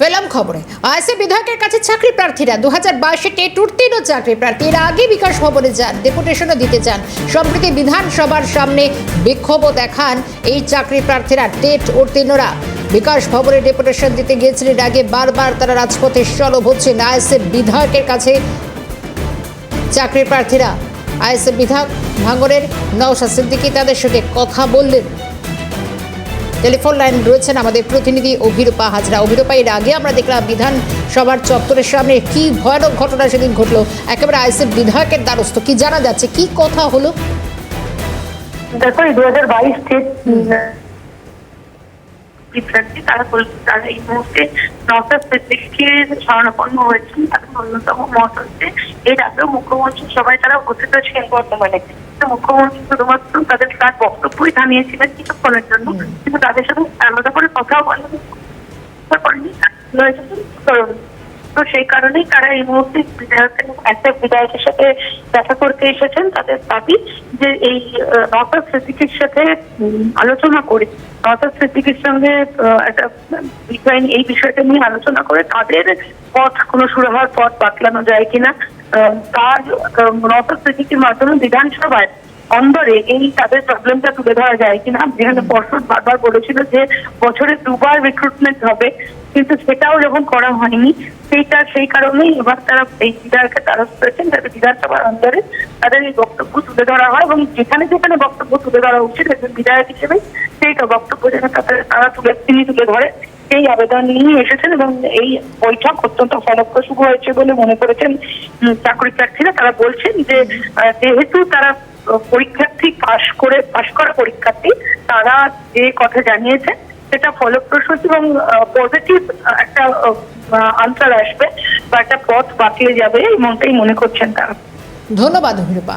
ফেলাম খবরে। আইসি বিধায়কের কাছে চাকরি প্রার্থীরা দু হাজার বাইশে টেট উত্তীর্ণ চাকরি প্রার্থী। এর আগে বিকাশ ভবনে যান ডেপুটেশনও দিতে চান। সম্প্রতি বিধানসভার সামনে বিক্ষোভও দেখান এই চাকরি প্রার্থীরা, টেট উত্তীর্ণরা। বিকাশ ভবনে ডেপুটেশন দিতে গিয়েছিলেন আগে বারবার তারা রাজপথে সরব হচ্ছেন আইএসএফ বিধায়কের কাছে। চাকরি প্রার্থীরা আইএসএফ বিধায়ক ভাঙরের নওশা সিদ্দিকী তাদের সঙ্গে কথা বললেন। টেলিফোন লাইন রয়েছেন আমাদের প্রতিনিধি অভিরূপা হাজরা। অভিরূপা, এর আগে আমরা দেখলাম বিধানসভার চত্বরের সামনে কি ভয়ানক ঘটনা সেদিন ঘটলো? একেবারে আইসিএফ বিধায়কের দ্বারস্থ, কি জানা যাচ্ছে? কি কথা হলো? দেখো দু হাজার বাইশ প্রার্থী তারা তারা এই মুহূর্তে নটা সিদ্দিকের শরণাপন্ন হয়েছেন তাদের অন্যতম মত হচ্ছে এর আগেও মুখ্যমন্ত্রী সবাই তারা উপস্থিত ছিলেন বর্তমানে। মুখ্যমন্ত্রী শুধুমাত্র তাদের তার বক্তব্যই থামিয়েছিলেন কিছুক্ষণের জন্য কিন্তু তাদের সাথে আলাদা করে কথাও বলেন করেনি তো সেই কারণেই তারা এই মুহূর্তে বিধায়কের একটা বিধায়কের সাথে দেখা করতে এসেছেন তাদের দাবি যে এই নওসাদ সিদ্দিকির সাথে আলোচনা করে সঙ্গে একটা এই বিষয়টা নিয়ে আলোচনা করে তাদের পথ কোনো সুরাহার পথ বাতলানো যায় কিনা তার আহ, নওসাদ সিদ্দিকির মাধ্যমে বিধানসভায় অন্দরে এই তাদের প্রবলেমটা তুলে ধরা যায় কিনা। যেখানে পর্ষদ বারবার বলেছিল যে বছরে দুবার রিক্রুটমেন্ট হবে। কিন্তু সেটাও যখন করা হয়নি, সেইটা, সেই কারণেই এবার তারা এই বিধায়কের দ্বারস্থ করেছেন তাদের বিধানসভার অন্দরে তাদের এই বক্তব্য তুলে ধরা হয় এবং যেখানে যেখানে বক্তব্য তুলে ধরা উচিত একজন বিধায়ক হিসেবে সেইটা বক্তব্য যেন তাদের, তারা তুলে, তিনি তুলে ধরে। সেই আবেদন নিয়ে এসেছেন এবং এই বৈঠক অত্যন্ত ফলপ্রসূ হয়েছে বলে মনে করেছেন চাকরি প্রার্থীরা। তারা বলছেন যে যেহেতু তারা পরীক্ষার্থী পাশ করে, পাশ করা পরীক্ষার্থী, তারা যে কথা জানিয়েছে সেটা ফলপ্রসূ এবং পজিটিভ একটা আনসার আসবে বা একটা পথ বাতিল যাবে এমনটাই মনে করছেন তারা। ধন্যবাদ অভিরূপা।